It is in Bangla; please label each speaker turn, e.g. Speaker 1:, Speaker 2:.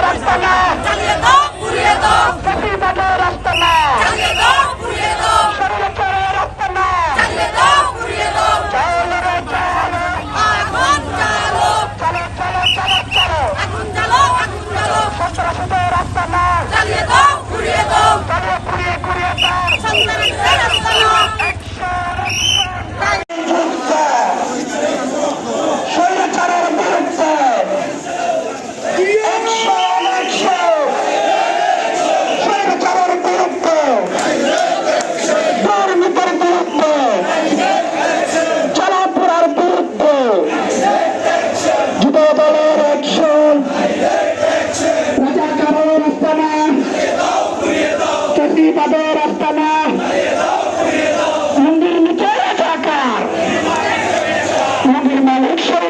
Speaker 1: রাস্তা বিপদের আস্তানা মন্দির নিচে থাকা। মন্দির মালিক সরে